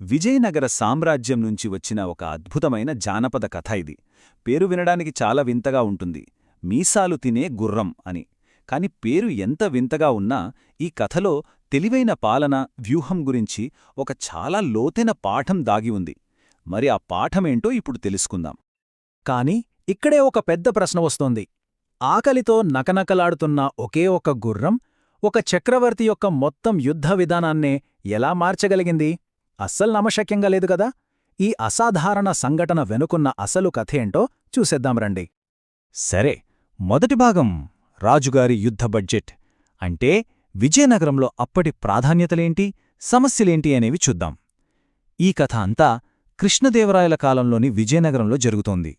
విజయనగర సామ్రాజ్యం నుంచి వచ్చిన ఒక అద్భుతమైన జానపద కథ ఇది. పేరు వినడానికి చాలా వింతగా ఉంటుంది. మీసాలు తినే గుర్రం అని. కాని పేరు ఎంత వింతగా ఉన్నా ఈ కథలో తెలివైన పాలన వ్యూహం గురించి ఒక చాలా లోతైన పాఠం దాగి ఉంది. మరి ఆ పాఠమేంటో ఇప్పుడు తెలుసుకుందాం. కాని ఇక్కడే ఒక పెద్ద ప్రశ్న వస్తోంది. ఆకలితో నకనకలాడుతున్న ఒకే ఒక గుర్రం ఒక చక్రవర్తి యొక్క మొత్తం యుద్ధ విధానాన్నే ఎలా మార్చగలిగింది? అస్సలు నమశక్యంగా లేదు కదా? ఈ అసాధారణ సంఘటన వెనుకున్న అసలు కథేంటో చూసేద్దాం రండి. సరే మొదటి భాగం రాజుగారి యుద్ధ బడ్జెట్. అంటే విజయనగరంలో అప్పటి ప్రాధాన్యతలేంటి సమస్యలేంటి అనేవి చూద్దాం. ఈ కథ అంతా కృష్ణదేవరాయల కాలంలోని విజయనగరంలో జరుగుతోంది.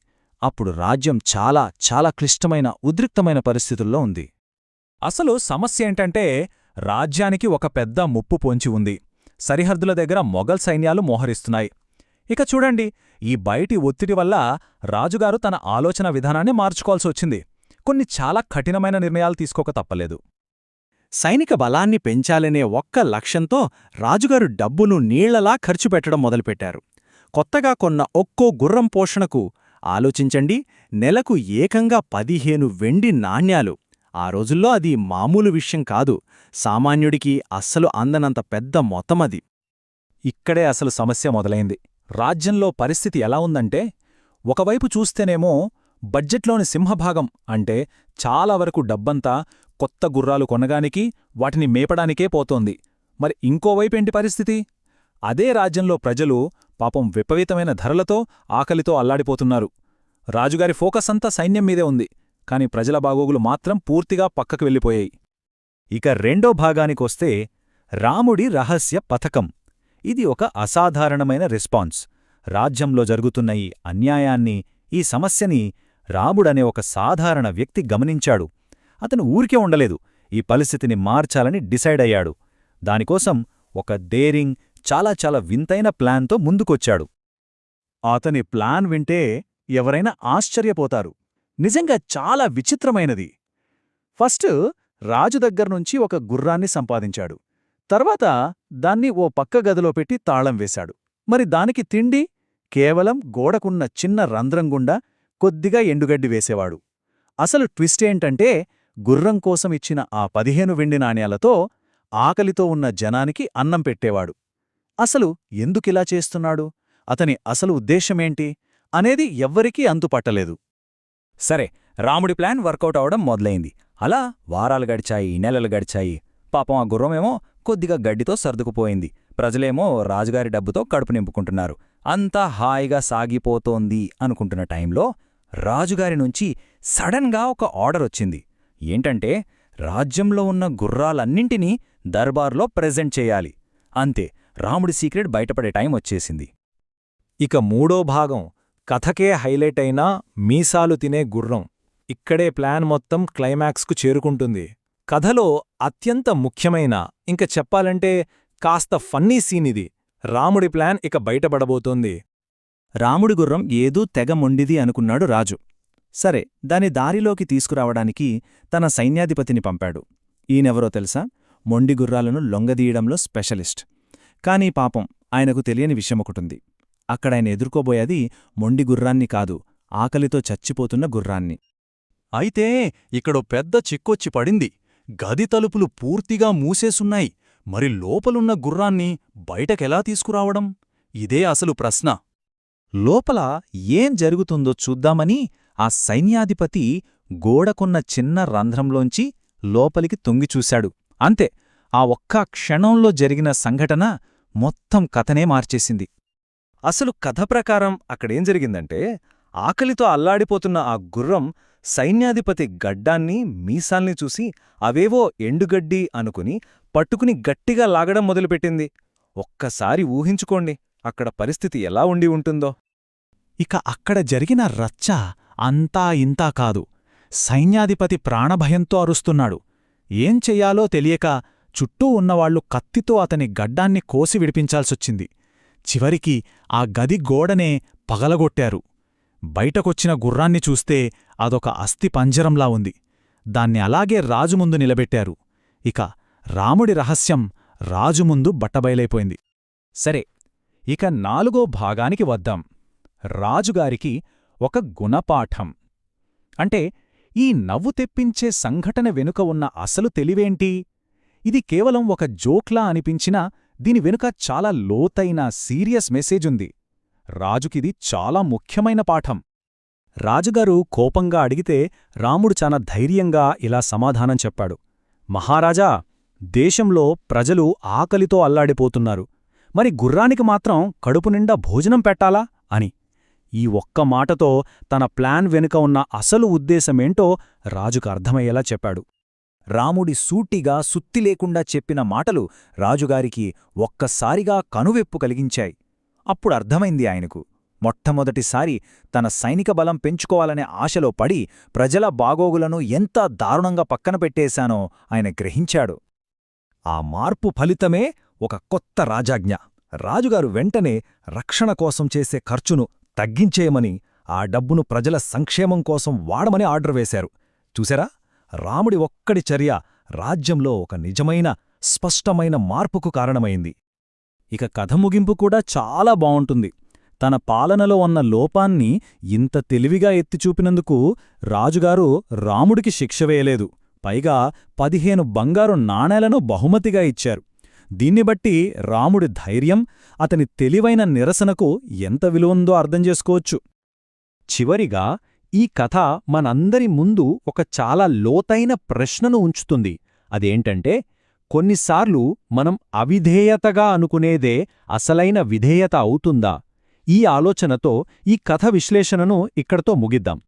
అప్పుడు రాజ్యం చాలా చాలా క్లిష్టమైన ఉద్రిక్తమైన పరిస్థితుల్లో ఉంది. అసలు సమస్య ఏంటంటే రాజ్యానికి ఒక పెద్ద ముప్పు పొంచి ఉంది. సరిహద్దుల దగ్గర మొఘల్ సైన్యాలు మోహరిస్తున్నాయి. ఇక చూడండి ఈ బయటి ఒత్తిడి వల్ల రాజుగారు తన ఆలోచన విధానాన్ని మార్చుకోవాల్సొచ్చింది కొన్ని చాలా కఠినమైన నిర్ణయాలు తీసుకోక తప్పలేదు. సైనిక బలాన్ని పెంచాలనే ఒక్క లక్ష్యంతో రాజుగారు డబ్బును నీళ్ళలా ఖర్చు పెట్టడం మొదలుపెట్టారు. కొత్తగా కొన్న ఒక్కో గుర్రం పోషణకు ఆలోచించండి నెలకు ఏకంగా పదిహేను వెండి నాణ్యాలు ఆ రోజుల్లో అది మామూలు విషయం కాదు. సామాన్యుడికి అస్సలు అందనంత పెద్ద మొత్తమది ఇక్కడే అసలు సమస్య మొదలైంది. రాజ్యంలో పరిస్థితి ఎలా ఉందంటే ఒకవైపు చూస్తేనేమో బడ్జెట్లోని సింహభాగం అంటే చాలా వరకు డబ్బంతా కొత్త గుర్రాలు కొనగానికి వాటిని మేపడానికే పోతోంది. మరి ఇంకోవైపేంటి పరిస్థితి? అదే రాజ్యంలో ప్రజలు పాపం విపరీతమైన ధరలతో ఆకలితో అల్లాడిపోతున్నారు. రాజుగారి ఫోకస్ అంతా సైన్యం మీదే ఉంది. కాని ప్రజల బాగోగులు మాత్రం పూర్తిగా పక్కకు వెళ్ళిపోయాయి. ఇక రెండో భాగానికొస్తే రాముడి రహస్య పథకం. ఇది ఒక అసాధారణమైన రెస్పాన్స్. రాజ్యంలో జరుగుతున్న ఈ అన్యాయాన్ని ఈ సమస్యని రాముడనే ఒక సాధారణ వ్యక్తి గమనించాడు. అతను ఊరికే ఉండలేదు. ఈ పరిస్థితిని మార్చాలని డిసైడ్ అయ్యాడు. దానికోసం ఒక డేరింగ్ చాలా చాలా వింతైన ప్లాన్తో ముందుకొచ్చాడు. అతని ప్లాన్ వింటే ఎవరైనా ఆశ్చర్యపోతారు. నిజంగా చాలా విచిత్రమైనది. ఫస్ట్ రాజు దగ్గర్నుంచి ఒక గుర్రాన్ని సంపాదించాడు. తర్వాత దాన్ని ఓ పక్క గదిలో పెట్టి తాళం వేశాడు. మరి దానికి తిండి కేవలం గోడకున్న చిన్న రంధ్రం గుండా కొద్దిగా ఎండుగడ్డి వేసేవాడు. అసలు ట్విస్టేంటంటే గుర్రం కోసం ఇచ్చిన ఆ పదిహేను వెండి నాణ్యాలతో ఆకలితో ఉన్న జనానికి అన్నం పెట్టేవాడు. అసలు ఎందుకిలా చేస్తున్నాడు? అతని అసలు ఉద్దేశమేంటి అనేది ఎవ్వరికీ అంతుపట్టలేదు. సరే రాముడి ప్లాన్ వర్కౌట్ అవడం మొదలైంది. అలా వారాలు గడిచాయి నెలలు గడిచాయి. పాపం ఆ గుర్రమేమో కొద్దిగా గడ్డితో సర్దుకుపోయింది. ప్రజలేమో రాజుగారి డబ్బుతో కడుపు నింపుకుంటున్నారు. అంతా హాయిగా సాగిపోతోంది అనుకుంటున్న టైంలో రాజుగారి నుంచి సడన్గా ఒక ఆర్డర్ వచ్చింది. ఏంటంటే రాజ్యంలో ఉన్న గుర్రాలన్నింటినీ దర్బార్లో ప్రెజెంట్ చేయాలి. అంతే రాముడి సీక్రెట్ బయటపడే టైం వచ్చేసింది. ఇక మూడో భాగం కథకే హైలైట్ అయినా మీసాలు తినే గుర్రం ఇక్కడే ప్లాన్ మొత్తం క్లైమాక్స్కు చేరుకుంటుంది. కథలో అత్యంత ముఖ్యమైన ఇంక చెప్పాలంటే కాస్త ఫన్నీ సీన్ ఇది రాముడి ప్లాన్ ఇక బయటపడబోతోంది. రాముడి గుర్రం ఏదో తెగ మొండిది అనుకున్నాడు రాజు. సరే దాని దారిలోకి తీసుకురావడానికి తన సైన్యాధిపతిని పంపాడు. ఈయనెవరో తెలుసా? మొండి గుర్రాలను లొంగదీయడంలో స్పెషలిస్ట్. కానీ పాపం ఆయనకు తెలియని విషయమొకటుంది అక్కడాయన ఎదుర్కోబోయేది మొండి గుర్రాన్ని కాదు ఆకలితో చచ్చిపోతున్న గుర్రాన్ని. అయితే ఇక్కడో పెద్ద చిక్కొచ్చి పడింది. గది తలుపులు పూర్తిగా మూసేసున్నాయి. మరి లోపలున్న గుర్రాన్ని బయటకెలా తీసుకురావడం? ఇదే అసలు ప్రశ్న. లోపల ఏం జరుగుతుందో చూద్దామని ఆ సైన్యాధిపతి గోడకున్న చిన్న రంధ్రంలోంచి లోపలికి తొంగిచూశాడు అంతే ఆ ఒక్క క్షణంలో జరిగిన సంఘటన మొత్తం కథనే మార్చేసింది. అసలు కథ ప్రకారం అక్కడేం జరిగిందంటే ఆకలితో అల్లాడిపోతున్న ఆ గుర్రం సైన్యాధిపతి గడ్డాన్ని మీసాల్ని చూసి అవేవో ఎండుగడ్డి అనుకుని పట్టుకుని గట్టిగా లాగడం మొదలుపెట్టింది. ఒక్కసారి ఊహించుకోండి అక్కడ పరిస్థితి ఎలా ఉండి ఉంటుందో. ఇక అక్కడ జరిగిన రచ్చ అంతా ఇంతా కాదు. సైన్యాధిపతి ప్రాణభయంతో అరుస్తున్నాడు. ఏం చెయ్యాలో తెలియక చుట్టూ ఉన్నవాళ్ళు కత్తితో అతని గడ్డాన్ని కోసి విడిపించాల్సొచ్చింది. చివరికి ఆ గది గోడనే పగలగొట్టారు. బయటకొచ్చిన గుర్రాన్ని చూస్తే అదొక అస్థి పంజరంలా ఉంది. దాన్ని అలాగే రాజు ముందు నిలబెట్టారు. ఇక రాముడి రహస్యం రాజు ముందు బట్టబయలైపోయింది. సరే ఇక నాలుగో భాగానికి వద్దాం. రాజుగారికి ఒక గుణపాఠం. అంటే ఈ నవ్వు తెప్పించే సంఘటన వెనుక ఉన్న అసలు తెలివేంటి? ఇది కేవలం ఒక జోక్లా అనిపించినా దీని వెనుక చాలా లోతైన సీరియస్ మెసేజ్ ఉంది. రాజుకిది చాలా ముఖ్యమైన పాఠం. రాజుగారు కోపంగా అడిగితే రాముడు చాలా ధైర్యంగా ఇలా సమాధానం చెప్పాడు. మహారాజా దేశంలో ప్రజలు ఆకలితో అల్లాడిపోతున్నారు. మరి గుర్రానికి మాత్రం కడుపు నిండా భోజనం పెట్టాలా? అని. ఈ ఒక్క మాటతో తన ప్లాన్ వెనుక ఉన్న అసలు ఉద్దేశమేంటో రాజుకు అర్థమయ్యేలా చెప్పాడు. రాముడి సూటిగా సుత్తి లేకుండా చెప్పిన మాటలు రాజుగారికి ఒక్కసారిగా కనువెప్పు కలిగించాయి. అప్పుడు అర్థమైంది ఆయనకు. మొట్టమొదటిసారి తన సైనిక బలం పెంచుకోవాలనే ఆశలో పడి ప్రజల బాగోగులను ఎంత దారుణంగా పక్కన పెట్టేశానో ఆయన గ్రహించాడు. ఆ మార్పు ఫలితమే ఒక కొత్త రాజాజ్ఞ. రాజుగారు వెంటనే రక్షణ కోసం చేసే ఖర్చును తగ్గించేయమని ఆ డబ్బును ప్రజల సంక్షేమం కోసం వాడమని ఆర్డర్ వేశారు. చూసారా రాముడి ఒక్కడి చర్య రాజ్యంలో ఒక నిజమైన స్పష్టమైన మార్పుకు కారణమైంది. ఇక కథ ముగింపు కూడా చాలా బావుంటుంది. తన పాలనలో ఉన్న లోపాన్ని ఇంత తెలివిగా ఎత్తిచూపినందుకు రాజుగారు రాముడికి శిక్ష వేయలేదు. పైగా పదిహేను బంగారు నాణేలను బహుమతిగా ఇచ్చారు. దీన్ని బట్టి రాముడి ధైర్యం అతని తెలివైన నిరసనకు ఎంత విలువందో అర్థం చేసుకోవచ్చు. చివరిగా ఈ కథ మనందరి ముందు ఒక చాలా లోతైన ప్రశ్నను ఉంచుతుంది. అదేంటంటే కొన్నిసార్లు మనం అవిధేయతగా అనుకునేదే అసలైన విధేయత అవుతుందా? ఈ ఆలోచనతో ఈ కథ విశ్లేషణను ఇక్కడతో ముగిద్దాం.